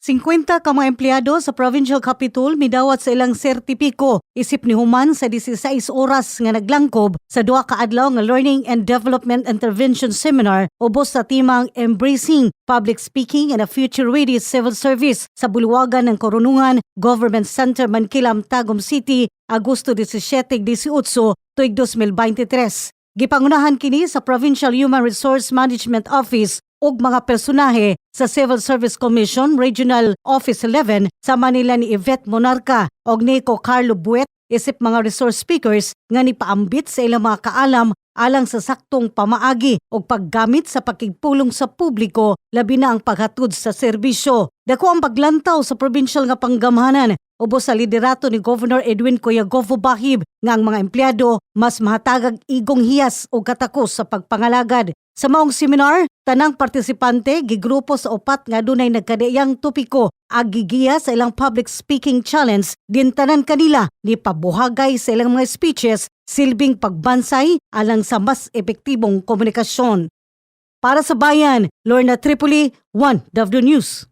50 ka mga empleyado sa Provincial Capitol midawat sa ilang sertipiko isip ni Human sa 16 oras nga naglangkob sa duha ka adlaw nga Learning and Development Intervention Seminar ubos sa timang Embracing Public Speaking and a Future Ready Civil Service sa Bulwagan ng Korunungan Government Center Mankilam, Tagum City, Agosto 17-18 tuig 2023. Gipangunahan kini sa Provincial Human Resource Management Office ug mga personahe sa Civil Service Commission Regional Office 11 sa Manila ni Yvette Monarca ug Nico Carlo Buet isip mga resource speakers nga nipaambit sa ilang mga kaalam alang sa saktong pamaagi ug paggamit sa pakigpulong sa publiko labi na ang paghatod sa serbisyo. Dako ang paglantaw sa provincial nga panggamhanan ubos sa liderato ni Governor Edwin Coyagovo Bahib nga ang mga empleyado mas mahatagag igong hiyas o katakos sa pagpangalagad. Sa maong seminar, tanang partisipante gigrupo sa upat nga dunay nagkadayang topiko agigiya sa ilang public speaking challenge din tanan kanila ni pabuhagay sa ilang mga speeches silbing pagbansay alang sa mas epektibong komunikasyon. Para sa bayan, Lorna Tripoli, 1 W News.